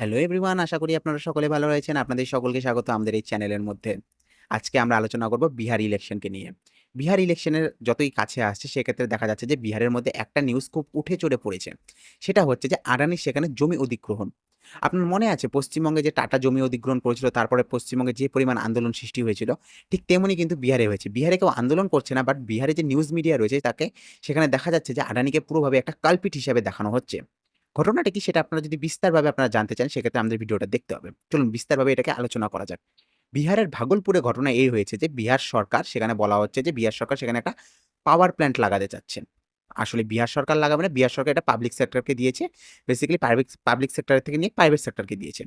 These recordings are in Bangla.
হ্যালো এভরিওয়ান আশা করি আপনারা সকলে ভালো রয়েছেন। আপনাদের সকলকে স্বাগত আমাদের এই চ্যানেলের মধ্যে। আজকে আমরা আলোচনা করব বিহার ইলেকশনকে নিয়ে। বিহার ইলেকশনের যতই কাছে আসছে, সেক্ষেত্রে দেখা যাচ্ছে যে বিহারের মধ্যে একটা নিউজ খুব উঠে চড়ে পড়েছে। সেটা হচ্ছে যে আদানির সেখানে জমি অধিগ্রহণ। আপনার মনে আছে পশ্চিমবঙ্গে যে টাটা জমি অধিগ্রহণ করেছিল, তারপরে পশ্চিমবঙ্গে যে পরিমাণ আন্দোলন সৃষ্টি হয়েছিল, ঠিক তেমনই কিন্তু বিহারে হয়েছে। বিহারে কেউ আন্দোলন করছে না বাট বিহারে যে নিউজ মিডিয়া রয়েছে, তাকে সেখানে দেখা যাচ্ছে যে আদানিকে পুরোভাবে একটা কালপিট হিসাবে দেখানো হচ্ছে। ঘটনাটা কি সেটা আপনারা যদি বিস্তারভাবে আপনারা জানতে চান, সেক্ষেত্রে আমাদের ভিডিওটা দেখতে হবে। চলুন বিস্তারভাবে এটাকে আলোচনা করা যাক। বিহারের ভাগলপুরে ঘটনা এই হয়েছে যে, বিহার সরকার, সেখানে বলা হচ্ছে যে, বিহার সরকার সেখানে একটা পাওয়ার প্ল্যান্ট লাগাতে চাচ্ছেন। আসলে বিহার সরকার লাগাবে না, বিহার সরকার এটা পাবলিক সেক্টরকে দিয়েছে। বেসিক্যালি পাবলিক পাবলিক সেক্টর থেকে নিয়ে প্রাইভেট সেক্টরকে দিয়েছে।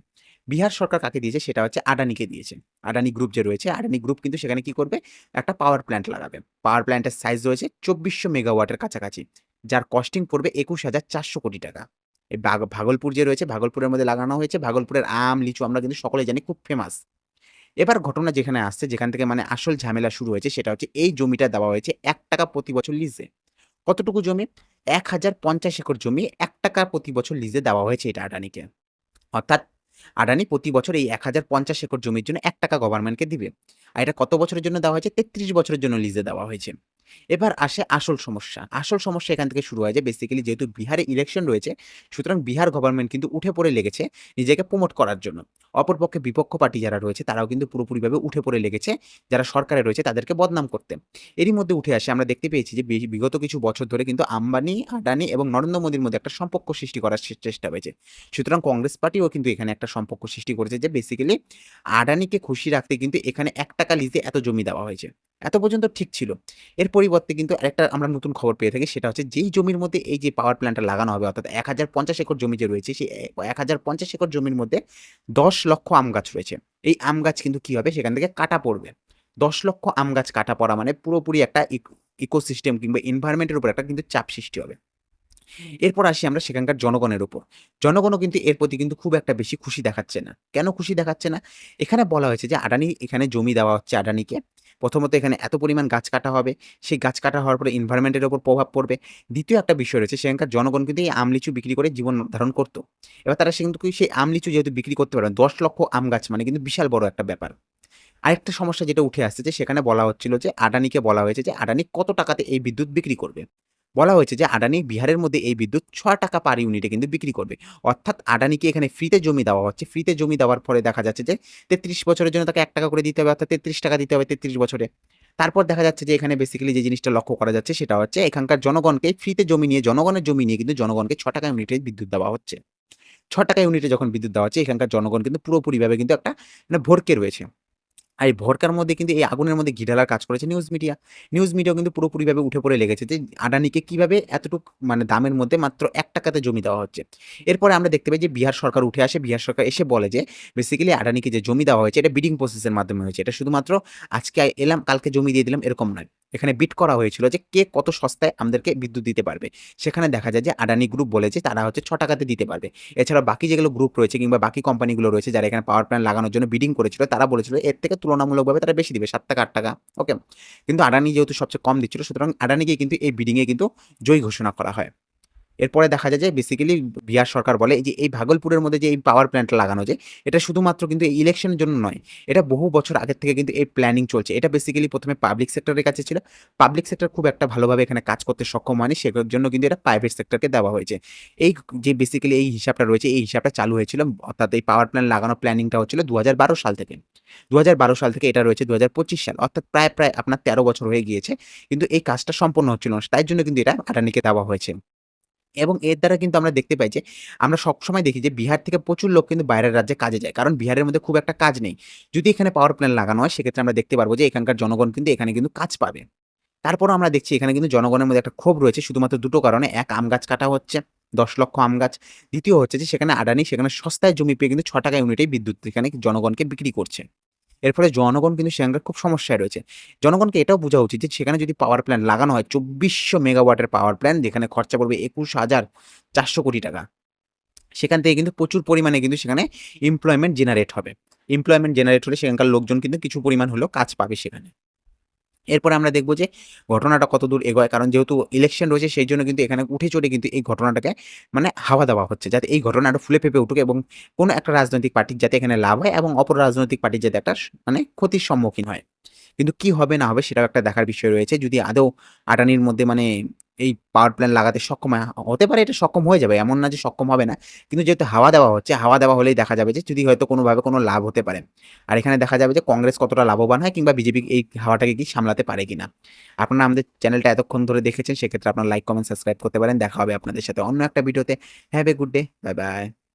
বিহার সরকার কাকে দিয়েছে সেটা হচ্ছে আডানিকে দিয়েছে। আডানি গ্রুপ যে রয়েছে আডানি গ্রুপ কিন্তু সেখানে কি করবে? একটা পাওয়ার প্ল্যান্ট লাগাবে। পাওয়ার প্ল্যান্টের সাইজ রয়েছে চব্বিশশো মেগাওয়াটের কাছাকাছি, যার কস্টিং পড়বে একুশ হাজার চারশো কোটি টাকা। এই ভাগলপুর যে রয়েছে, ভাগলপুরের মধ্যে লাগানো হয়েছে। ভাগলপুরের আম, লিচু আমরা কিন্তু সকলে জানি খুব ফেমাস এবার ঘটনা যেখানে আসছে, যেখান থেকে মানে আসল ঝামেলা শুরু হয়েছে, সেটা হচ্ছে এই জমিটা দেওয়া হয়েছে এক টাকা প্রতি বছর লিজে কতটুকু জমি? এক হাজার পঞ্চাশ একর জমি এক টাকা প্রতি বছর লিজে দেওয়া হয়েছে এটা আডানিকে অর্থাৎ আডানি প্রতি বছর এই এক হাজার পঞ্চাশ একর জমির জন্য এক টাকা গভর্নমেন্টকে দিবে। আর এটা কত বছরের জন্য দেওয়া হয়েছে? তেত্রিশ বছরের জন্য লিজে দেওয়া হয়েছে। এবার আসে আসল সমস্যা। আসল সমস্যা এখান থেকে শুরু হয় যে বেসিক্যালি যেহেতু বিহারে ইলেকশন রয়েছে, সুতরাং বিহার গভর্নমেন্ট কিন্তু উঠে পড়ে লেগেছে নিজেকে প্রমোট করার জন্য। অপরপক্ষে বিপক্ষ পার্টি যারা রয়েছে, তারাও কিন্তু পুরোপুরিভাবে উঠে পড়ে লেগেছে। যারা সরকারে রয়েছে, তাদেরকে বদনাম করতে। এরই মধ্যে উঠে আসে, আমরা দেখতে পেয়েছি যে বিগত কিছু বছর ধরে কিন্তু আম্বানি, আডানি এবং নরেন্দ্র মোদীর মধ্যে একটা সম্পর্ক সৃষ্টি করার চেষ্টা হয়েছে। সুতরাং কংগ্রেস পার্টিও কিন্তু এখানে একটা সম্পর্ক সৃষ্টি করেছে যে বেসিক্যালি আডানিকে খুশি রাখতে কিন্তু এখানে এক টাকা লিজে এত জমি দেওয়া হয়েছে। এত পর্যন্ত ঠিক ছিল। এর পরিবর্তে কিন্তু আরেকটা আমরা নতুন খবর পেয়ে থাকি, সেটা হচ্ছে যেই জমির মধ্যে এই যে পাওয়ার প্ল্যান্টটা লাগানো হবে, অর্থাৎ এক হাজার পঞ্চাশ একর জমি যে রয়েছে, সেই এক হাজার পঞ্চাশ একর জমির মধ্যে দশ লক্ষ আম গাছ রয়েছে। এই আম গাছ কিন্তু কী হবে? সেখান থেকে কাটা পড়বে। দশ লক্ষ আম গাছ কাটা পড়া মানে পুরোপুরি একটা ইকোসিস্টেম কিংবা এনভায়রনমেন্টের উপর একটা কিন্তু চাপ সৃষ্টি হবে। এরপর আসি আমরা সেখানকার জনগণের উপর। জনগণও কিন্তু এর প্রতি কিন্তু খুব একটা বেশি খুশি দেখাচ্ছে না। কেন খুশি দেখাচ্ছে না? এখানে বলা হয়েছে যে আডানি এখানে জমি দেওয়া হচ্ছে আদানিকে। প্রথমত এখানে এত পরিমাণ গাছ কাটা হবে। সেই গাছ কাটা হওয়ার পরে এনভায়রনমেন্টের ওপর প্রভাব পড়বে। দ্বিতীয় একটা বিষয় রয়েছে, সেখানকার জনগণ কিন্তু এই আম লিচু বিক্রি করে জীবন ধারণ করতো। এবার তারা কিন্তু সেই আম লিচু যেহেতু বিক্রি করতে পারবে, দশ লক্ষ আম গাছ মানে কিন্তু বিশাল বড় একটা ব্যাপার। আরেকটা সমস্যা যেটা উঠে আসছে যে সেখানে বলা হচ্ছিল যে আডানিকে বলা হয়েছে যে আডানি কত টাকাতে এই বিদ্যুৎ বিক্রি করবে? বলা হয়েছে যে আদানি বিহারের মধ্যে এই বিদ্যুৎ ছ টাকা পার ইউনিটে কিন্তু বিক্রি করবে। অর্থাৎ আদানিকে এখানে ফ্রিতে জমি দেওয়া হচ্ছে। ফ্রিতে জমি দেওয়ার পরে দেখা যাচ্ছে যে তেত্রিশ বছরের জন্য তাকে এক টাকা করে দিতে হবে, অর্থাৎ তেত্রিশ টাকা দিতে হবে তেত্রিশ বছরে। তারপর দেখা যাচ্ছে যে এখানে বেসিক্যালি যে জিনিসটা লক্ষ্য করা যাচ্ছে সেটা হচ্ছে এখানকার জনগণকে ফ্রিতে জমি নিয়ে, জনগণের জমি নিয়ে কিন্তু জনগণকে ছ টাকা ইউনিটে বিদ্যুৎ দেওয়া হচ্ছে। ছ টাকা ইউনিটে যখন বিদ্যুৎ দেওয়া হচ্ছে, এখানকার জনগণ কিন্তু পুরোপুরিভাবে কিন্তু একটা মানে ভরকে রয়েছে। আর এই ভরকার মধ্যে কিন্তু এই আগুনের মধ্যে ঘিটালার কাজ করেছে নিউজ মিডিয়া নিউজ মিডিয়াও কিন্তু পুরোপুরিভাবে উঠে পড়ে লেগেছে যে আডানিকে কীভাবে এতটুক মানে দামের মধ্যে মাত্র এক টাকাতে জমি দেওয়া হচ্ছে। এরপরে আমরা দেখতে পাই যে বিহার সরকার উঠে আসে, বিহার সরকার এসে বলে যে বেসিক্যালি আডানিকে যে জমি দেওয়া হয়েছে এটা বিডিং প্রসেসের মাধ্যমে হয়েছে। এটা শুধুমাত্র আজকে এলাম, কালকে জমি দিয়ে দিলাম এরকম নয়। এখানে বিট করা হয়েছিল যে কে কত সস্তায় আমাদেরকে বিদ্যুৎ দিতে পারবে। সেখানে দেখা যায় যে আডানি গ্রুপ বলেছে তারা হচ্ছে ছ টাকাতে দিতে পারবে। এছাড়া বাকি যেগুলো গ্রুপ রয়েছে কিংবা বাকি কোম্পানিগুলো রয়েছে যারা এখানে পাওয়ার প্ল্যান্ট লাগানোর জন্য বিডিং করেছিল, তারা বলেছিল এর থেকে তুলনামূলকভাবে তারা বেশি দিবে, সাত টাকা, আট টাকা ওকে কিন্তু আডানি যেহেতু সবচেয়ে কম দিচ্ছিল, সুতরাং আডানিকে কিন্তু এই বিডিংয়ে কিন্তু জয়ী ঘোষণা করা হয়। এরপরে দেখা যায় যে বেসিক্যালি বিহার সরকার বলে যে এই ভাগলপুরের মধ্যে যে এই পাওয়ার প্ল্যান্টটা লাগানো যে, এটা শুধুমাত্র কিন্তু এই ইলেকশনের জন্য নয়, এটা বহু বছর আগের থেকে কিন্তু এই প্ল্যানিং চলছে। এটা বেসিক্যালি প্রথমে পাবলিক সেক্টরের কাছে ছিল। পাবলিক সেক্টর খুব একটা ভালোভাবে এখানে কাজ করতে সক্ষম হয়নি সেটার জন্য কিন্তু এটা প্রাইভেট সেক্টরকে দেওয়া হয়েছে। এই যে বেসিক্যালি এই হিসাবটা রয়েছে, এই হিসাবটা চালু হয়েছিল, অর্থাৎ এই পাওয়ার প্ল্যান্ট লাগানোর প্ল্যানিংটা হচ্ছিল দু হাজার বারো সাল থেকে। দুহাজার বারো সাল থেকে এটা রয়েছে দু হাজার পঁচিশ সাল, অর্থাৎ প্রায় প্রায় আপনার তেরো বছর হয়ে গিয়েছে, কিন্তু এই কাজটা সম্পন্ন হচ্ছিল না, তাই জন্য কিন্তু এটা আদানিকে দেওয়া হয়েছে। এবং এর দ্বারা কিন্তু আমরা দেখতে পাই যে, আমরা সবসময় দেখি যে, বিহার থেকে প্রচুর লোক কিন্তু বাইরের রাজ্যে কাজে যায়। কারণ বিহারের মধ্যে খুব একটা কাজ নেই। যদি এখানে পাওয়ার প্ল্যান্ট লাগানো হয়, সেক্ষেত্রে আমরা দেখতে পারব যে, এখানকার জনগণ কিন্তু এখানে কিন্তু কাজ পাবে। তারপরও আমরা দেখছি এখানে কিন্তু জনগণের মধ্যে একটা ক্ষোভ রয়েছে, শুধুমাত্র দুটো কারণে। এক, আম গাছ কাটা হচ্ছে, দশ লক্ষ আম গাছ। দ্বিতীয় হচ্ছে যে, সেখানে আদানি সেখানে সস্তায় জমি পেয়ে কিন্তু ছ টাকা ইউনিটেই বিদ্যুৎ এখানে জনগণকে বিক্রি করছে। এর ফলে জনগণ কিন্তু সেখানকার খুব সমস্যায় রয়েছে। জনগণকে এটাও বোঝা উচিত যে সেখানে যদি পাওয়ার প্ল্যান্ট লাগানো হয়, চব্বিশশো মেগাওয়াটের পাওয়ার প্ল্যান্ট যেখানে খরচা পড়বে একুশ হাজার চারশো কোটি টাকা। সেখান থেকে কিন্তু প্রচুর পরিমাণে কিন্তু সেখানে এমপ্লয়মেন্ট জেনারেট হবে। এমপ্লয়মেন্ট জেনারেট হলে সেখানকার লোকজন কিন্তু কিছু পরিমাণ হলেও কাজ পাবে সেখানে। এরপরে আমরা দেখব যে ঘটনাটা কত দূর এগোয়। কারণ যেহেতু ইলেকশন রয়েছে, সেই জন্য কিন্তু এখানে উঠে চড়ে কিন্তু এই ঘটনাটাকে মানে হাওয়া দেওয়া হচ্ছে। যাতে এই ঘটনাটা ফুলে ফেঁপে উঠুক এবং কোনো একটা রাজনৈতিক পার্টির যাতে এখানে লাভ হয় এবং অপর রাজনৈতিক পার্টির যাতে একটা মানে ক্ষতির সম্মুখীন হয়। কিন্তু কি হবে না হবে সেটাও একটা দেখার বিষয় রয়েছে। যদি আদৌ আটানির মধ্যে মানে এই পাওয়ার প্ল্যান্ট লাগাতে সক্ষম হতে পারে এটা সক্ষম হয়ে যাবে। এমন না যে সক্ষম হবে না। কিন্তু যেহেতু হাওয়া দেওয়া হচ্ছে, হাওয়া দেওয়া হলেই দেখা যাবে যে যদি হয়তো কোনোভাবে কোনো লাভ হতে পারে। আর এখানে দেখা যাবে যে কংগ্রেস কতটা লাভবান হয় কিংবা বিজেপি এই হাওয়াটাকে কি সামলাতে পারে কিনা। আপনারা আমাদের চ্যানেলটা এতক্ষণ ধরে দেখেছেন সেক্ষেত্রে আপনারা লাইক, কমেন্ট, সাবস্ক্রাইব করতে পারেন। দেখা হবে আপনাদের সাথে অন্য একটা ভিডিওতে। Have a good day. Bye, bye.